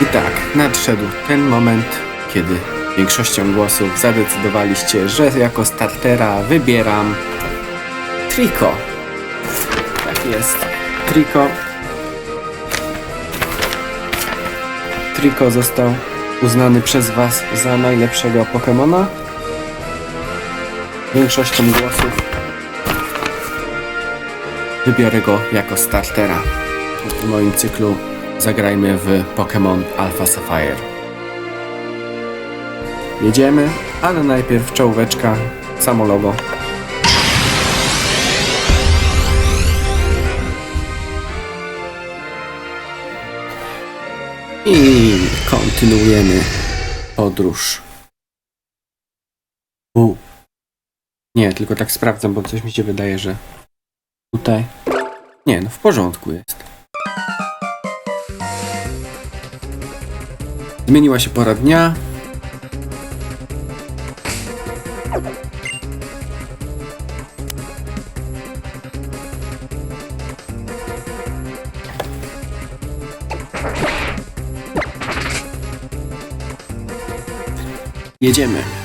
I tak, nadszedł ten moment, kiedy większością głosów zadecydowaliście, że jako startera wybieram Trico. Tak jest. Trico. Trico został uznany przez Was za najlepszego Pokemona. Większością głosów wybiorę go jako startera. W moim cyklu zagrajmy w Pokémon Alpha Sapphire. Jedziemy, ale najpierw czołóweczka, samo logo. I kontynuujemy podróż. U. Nie, tylko tak sprawdzam, bo coś mi się wydaje, że tutaj. Nie, no w porządku jest. Zmieniła się pora dnia. Jedziemy.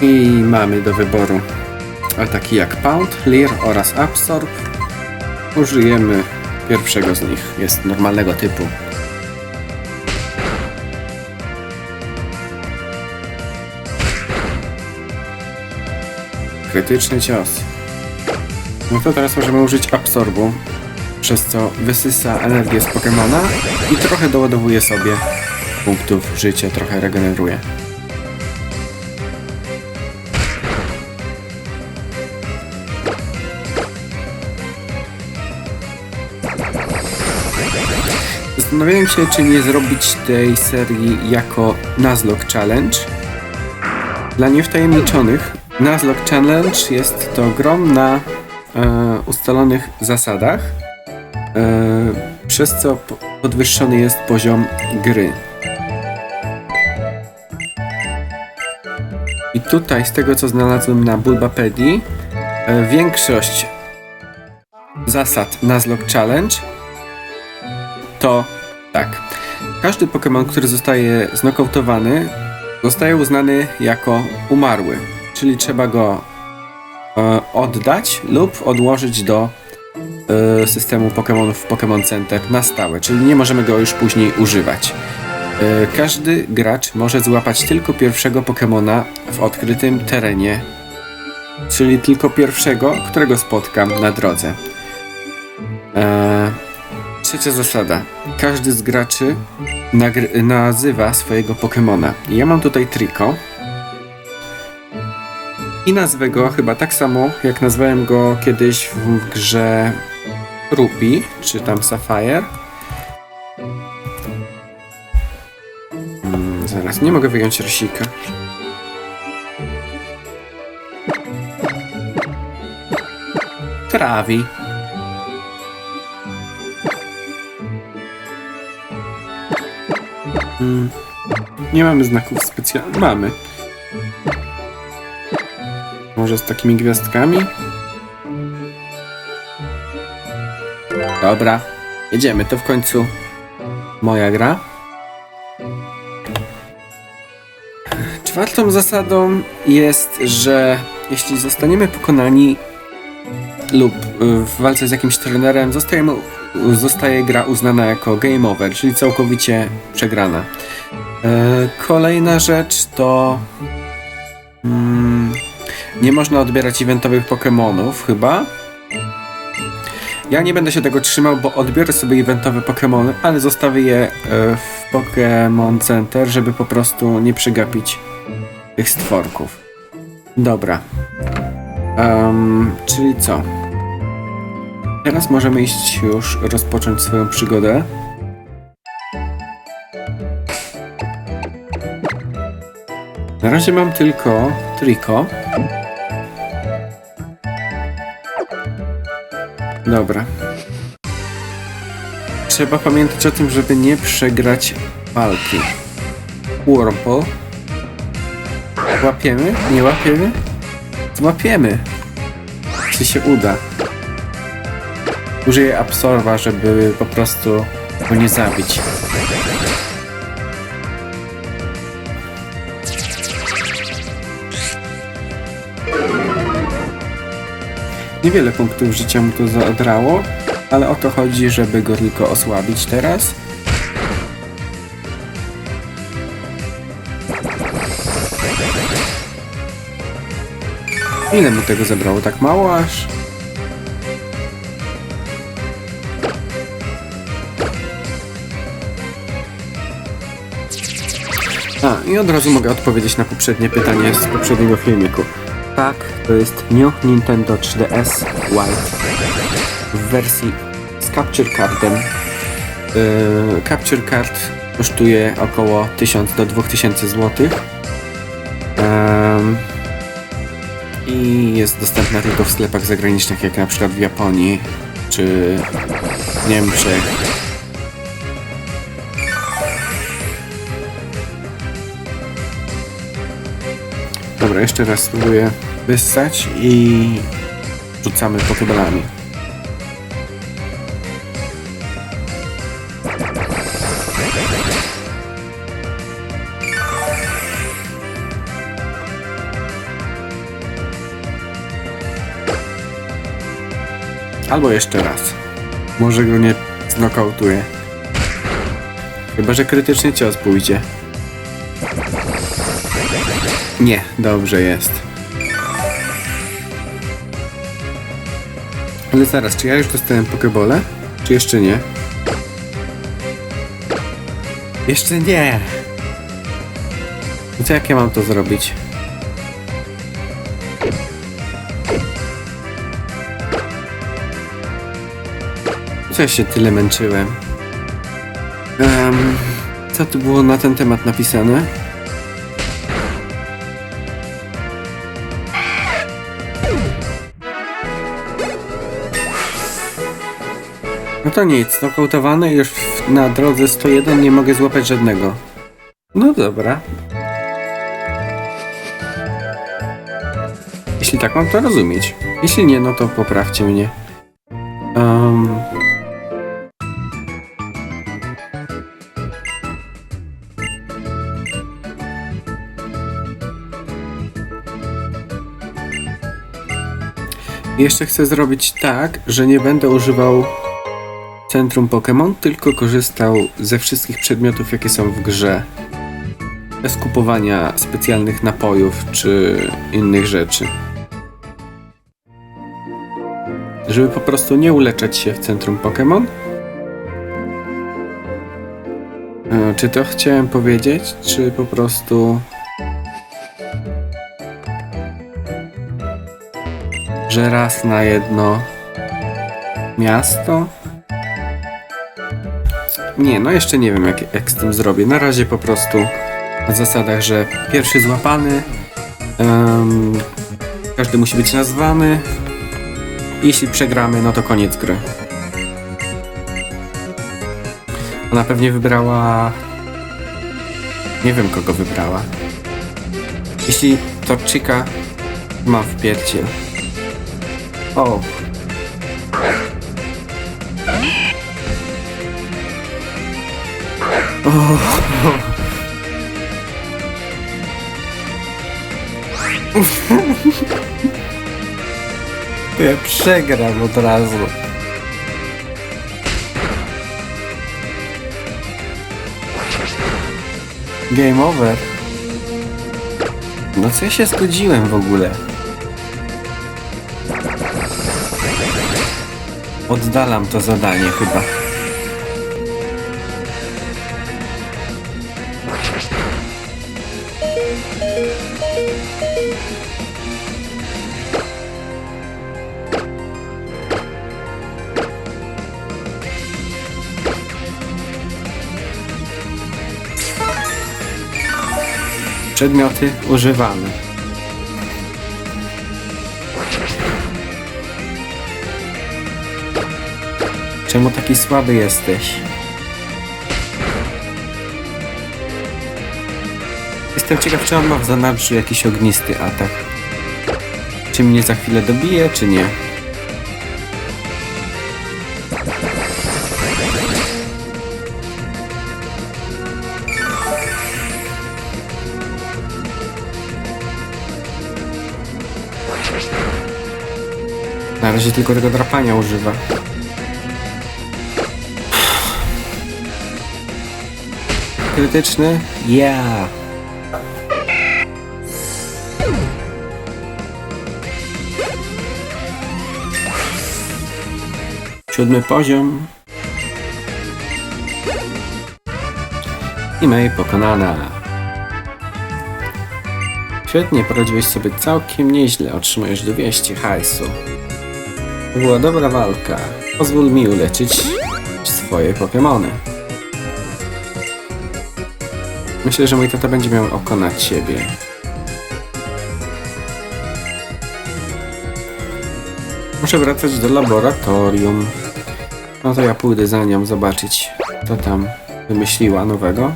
I mamy do wyboru ataki jak Pound, Leer oraz Absorb. Użyjemy pierwszego z nich. Jest normalnego typu. Krytyczny cios. No to teraz możemy użyć Absorbu, przez co wysysa energię z Pokemona i trochę doładowuje sobie punktów życia, trochę regeneruje. Zastanawiałem się, czy nie zrobić tej serii jako Nuzlocke Challenge. Dla niewtajemniczonych, Nuzlocke Challenge jest to grom na e, ustalonych zasadach, e, przez co po- podwyższony jest poziom gry. I tutaj, z tego co znalazłem na Bulbapedii, e, większość zasad Nuzlocke Challenge to tak. Każdy Pokémon, który zostaje znokautowany, zostaje uznany jako umarły. Czyli trzeba go e, oddać lub odłożyć do e, systemu Pokémonów w Pokémon Center na stałe, czyli nie możemy go już później używać. E, każdy gracz może złapać tylko pierwszego Pokémona w odkrytym terenie, czyli tylko pierwszego, którego spotkam na drodze. E, Trzecia zasada. Każdy z graczy nazywa swojego Pokemona. Ja mam tutaj Trico. I nazwę go chyba tak samo, jak nazwałem go kiedyś w grze Ruby, czy tam Sapphire. Mm, zaraz, nie mogę wyjąć rysika. Trawi. Mm, Nie mamy znaków specjalnych. Mamy. Może z takimi gwiazdkami? Dobra, jedziemy. To w końcu moja gra. Czwartą zasadą jest, że jeśli zostaniemy pokonani lub y, w walce z jakimś trenerem, zostajemy, zostaje gra uznana jako game over, czyli całkowicie przegrana. E, Kolejna rzecz to. Mm, nie można odbierać eventowych Pokémonów, chyba. Ja nie będę się tego trzymał, bo odbiorę sobie eventowe Pokémony, ale zostawię je e, w Pokémon Center, żeby po prostu nie przegapić tych stworków. Dobra. Em, czyli co? Teraz możemy iść już rozpocząć swoją przygodę. Na razie mam tylko triko. Dobra. Trzeba pamiętać o tym, żeby nie przegrać walki. Whirlpool. Łapiemy? Nie łapiemy? Złapiemy. Czy się uda? Użyję absorba, żeby po prostu go nie zabić. Niewiele punktów życia mu to zaodrało, ale o to chodzi, żeby go tylko osłabić teraz. Ile mu tego zebrało? Tak mało aż? I od razu mogę odpowiedzieć na poprzednie pytanie z poprzedniego filmiku. Tak, to jest New Nintendo 3DS White w wersji z Capture Cardem. Yy, Capture Card kosztuje około 1000 do 2000 zł. Em, I jest dostępna tylko w sklepach zagranicznych, jak na przykład w Japonii czy Niemczech. Dobra, jeszcze raz spróbuję wyssać i rzucamy pokeballami. Albo jeszcze raz. Może go nie znokautuję. Chyba, że krytyczny cios pójdzie. Nie, dobrze jest. Ale zaraz, czy ja już dostałem pokebole? Czy jeszcze nie? Jeszcze nie! I co jak ja mam to zrobić? Co ja się tyle męczyłem? Em, co tu było na ten temat napisane? No to nic, nokautowany już na drodze 101 nie mogę złapać żadnego. No dobra. Jeśli tak mam to rozumieć. Jeśli nie, no to poprawcie mnie. Um, Jeszcze chcę zrobić tak, że nie będę używał centrum Pokémon, tylko korzystał ze wszystkich przedmiotów, jakie są w grze. Bez kupowania specjalnych napojów czy innych rzeczy. Żeby po prostu nie uleczać się w centrum Pokémon. E, Czy to chciałem powiedzieć, czy po prostu. że raz na jedno miasto? Nie, no jeszcze nie wiem jak, jak z tym zrobię. Na razie po prostu na zasadach, że pierwszy złapany, em, każdy musi być nazwany. Jeśli przegramy, no to koniec gry. Ona pewnie wybrała. Nie wiem kogo wybrała. Jeśli to Chica, mam w piercie. O. Ja przegram od razu. Game over. No co ja się zgodziłem w ogóle? Oddalam to zadanie chyba. Przedmioty używane. Czemu taki słaby jesteś? Jestem ciekaw, czy on ma w zanadrzu jakiś ognisty atak. Czy mnie za chwilę dobije, czy nie? Razie tylko tego drapania używa. Krytyczny? Ja. Siódmy poziom. I May pokonana. Świetnie, poradziłeś sobie całkiem nieźle. Otrzymujesz 200 hajsu. To była dobra walka. Pozwól mi uleczyć swoje Pokémony. Myślę, że mój tata będzie miał oko na ciebie. Muszę wracać do laboratorium. No to ja pójdę za nią zobaczyć, co tam wymyśliła nowego.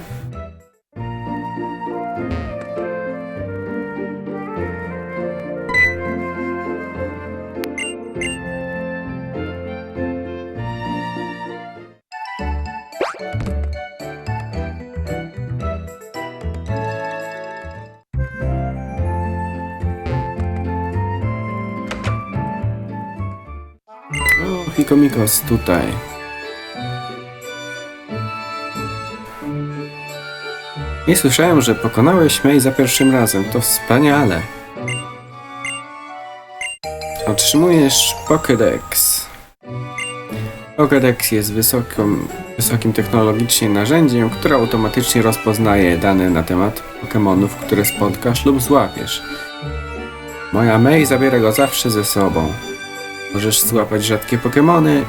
Hikomikos tutaj. Nie słyszałem, że pokonałeś May za pierwszym razem. To wspaniale. Otrzymujesz Pokédex. Pokédex jest wysoką, wysokim technologicznie narzędziem, które automatycznie rozpoznaje dane na temat Pokémonów, które spotkasz lub złapiesz. Moja May zabiera go zawsze ze sobą. Możesz złapać rzadkie Pokémony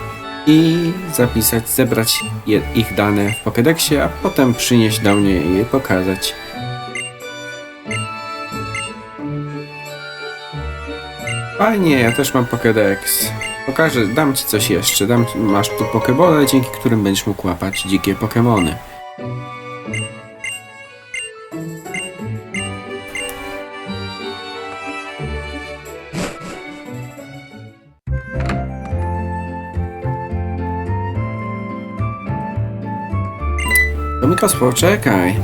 i zapisać, zebrać je, ich dane w Pokédexie, a potem przynieść do mnie i je pokazać. Fajnie, ja też mam Pokédex. Pokażę, dam ci coś jeszcze. Dam, masz tu Pokébole, dzięki którym będziesz mógł łapać dzikie Pokémony. Domikos, poczekaj.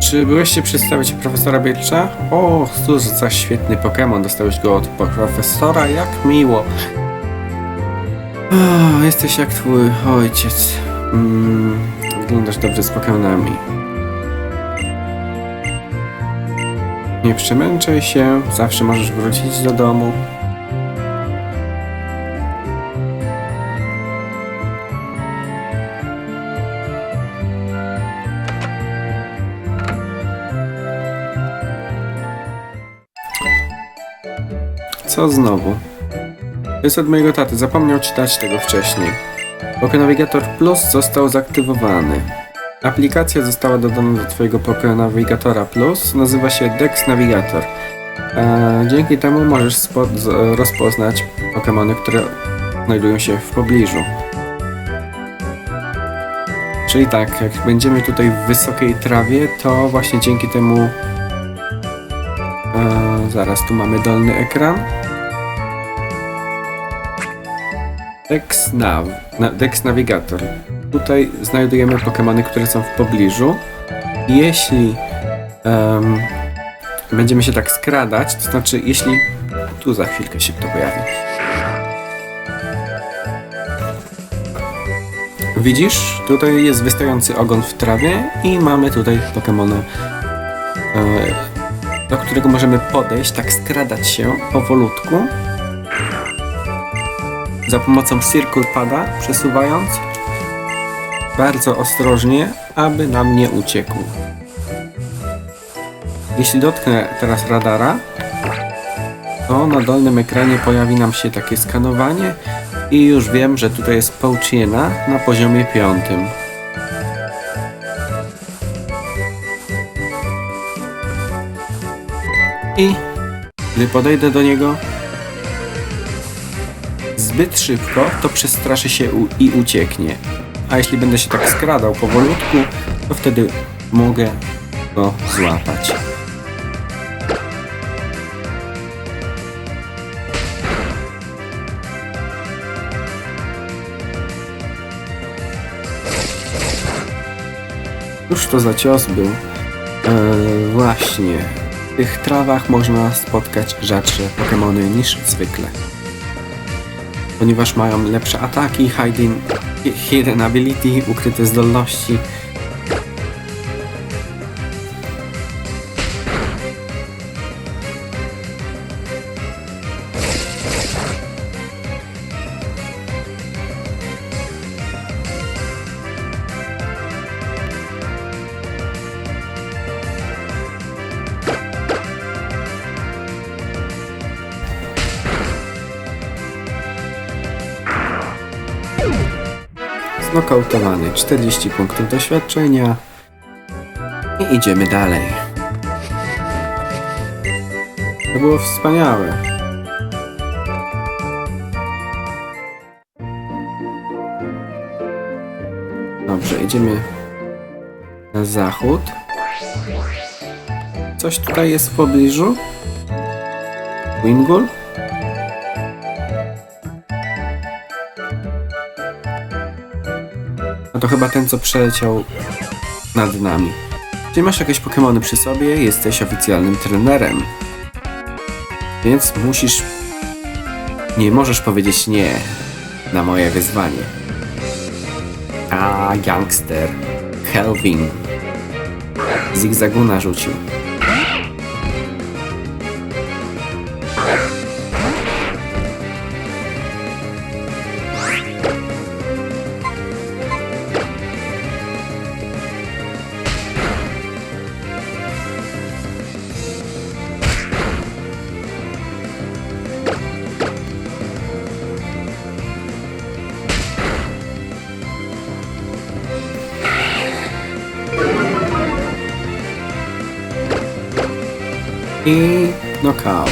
Czy byłeś się przedstawić profesora Bielcza? O, cóż za świetny Pokémon. Dostałeś go od profesora, jak miło. O, jesteś jak twój ojciec. Mm, wyglądasz dobrze z Pokémonami. Nie przemęczaj się, zawsze możesz wrócić do domu. Co znowu? Jest od mojego taty, zapomniał ci dać tego wcześniej. Poké Navigator Plus został zaktywowany. Aplikacja została dodana do twojego Poké Navigatora Plus, nazywa się Dex Navigator. E, dzięki temu możesz rozpoznać Pokémony, które znajdują się w pobliżu. Czyli tak, jak będziemy tutaj w wysokiej trawie, to właśnie dzięki temu E, zaraz tu mamy dolny ekran. Dex Nav, na, Dex Navigator. Tutaj znajdujemy Pokémony, które są w pobliżu. Jeśli em, będziemy się tak skradać, to znaczy jeśli tu za chwilkę się to pojawi. Widzisz, tutaj jest wystający ogon w trawie i mamy tutaj Pokémona e, do którego możemy podejść, tak skradać się powolutku. Za pomocą Circle Pada, przesuwając bardzo ostrożnie, aby nam nie uciekł. Jeśli dotknę teraz radara, to na dolnym ekranie pojawi nam się takie skanowanie i już wiem, że tutaj jest Pouchiena na poziomie piątym. I gdy podejdę do niego zbyt szybko, to przestraszy się i ucieknie. a jeśli będę się tak skradał powolutku, to wtedy mogę go złapać. Cóż to za cios był? Eee, właśnie. Tych trawach można spotkać rzadsze Pokémony niż zwykle. Ponieważ mają lepsze ataki, hiding, hidden ability, ukryte zdolności. Znokautowany 40 punktów doświadczenia. I idziemy dalej. To było wspaniałe. Dobrze, idziemy na zachód. Coś tutaj jest w pobliżu? Wingul? No to chyba ten, co przeleciał nad nami. Jeśli masz jakieś Pokémony przy sobie, jesteś oficjalnym trenerem. Więc musisz... Nie możesz powiedzieć nie na moje wyzwanie. A, gangster. Kelvin. Zigzaguna rzucił. I knockout.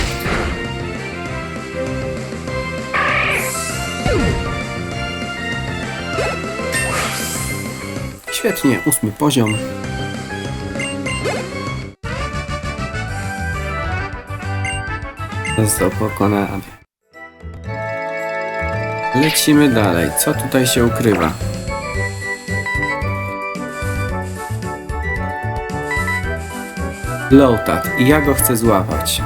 Świetnie, ósmy poziom. Do pokonania. Lecimy dalej. Co tutaj się ukrywa? Lowtat i ja go chcę złapać.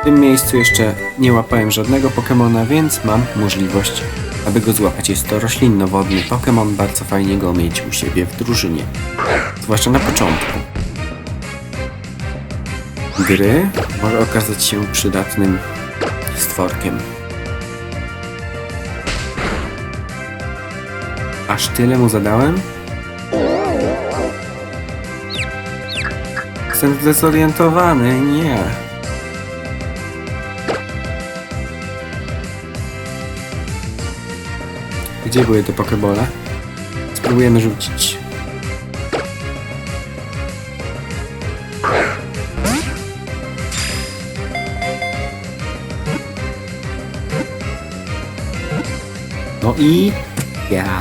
W tym miejscu jeszcze nie łapałem żadnego Pokemona, więc mam możliwość, aby go złapać. Jest to roślinno-wodny Pokémon, bardzo fajnie go mieć u siebie w drużynie. Zwłaszcza na początku. Gry może okazać się przydatnym stworkiem. Aż tyle mu zadałem? Jestem zdezorientowany, nie. Gdzie były te pokebole? Spróbujemy rzucić. No i... Ja.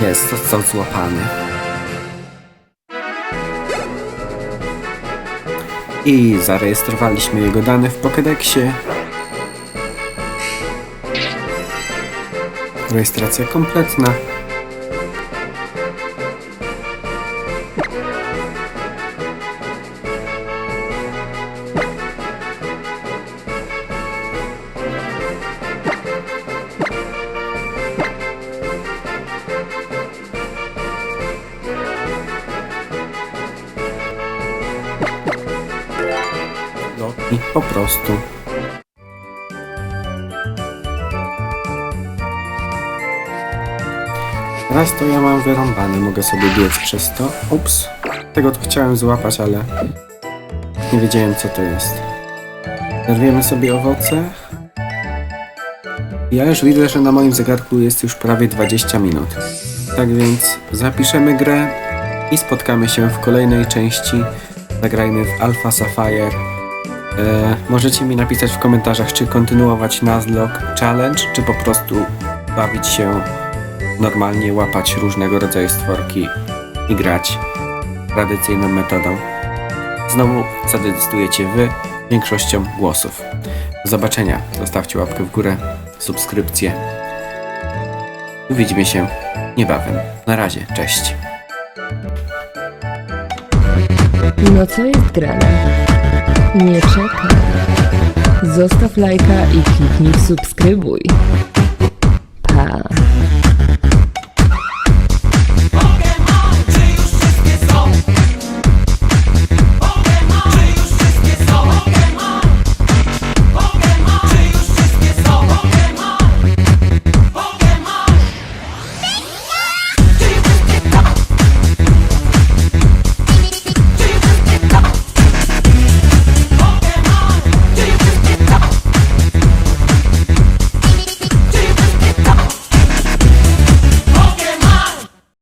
Jest, został złapany. I zarejestrowaliśmy jego dane w Pokédexie. Rejestracja kompletna. Po prostu. Raz to ja mam wyrąbane, mogę sobie biec przez to. Ups. Tego to chciałem złapać, ale nie wiedziałem co to jest. Zerwiemy sobie owoce. Ja już widzę, że na moim zegarku jest już prawie 20 minut. Tak więc zapiszemy grę i spotkamy się w kolejnej części. Zagrajmy w Alpha Sapphire. E, możecie mi napisać w komentarzach, czy kontynuować Nuzlocke Challenge, czy po prostu bawić się normalnie łapać różnego rodzaju stworki i grać tradycyjną metodą. Znowu zadecydujecie wy większością głosów. Do zobaczenia. Zostawcie łapkę w górę, subskrypcję. Widzimy się niebawem. Na razie, cześć. No co jest grane? Nie czekaj. Zostaw lajka i kliknij subskrybuj. Pa.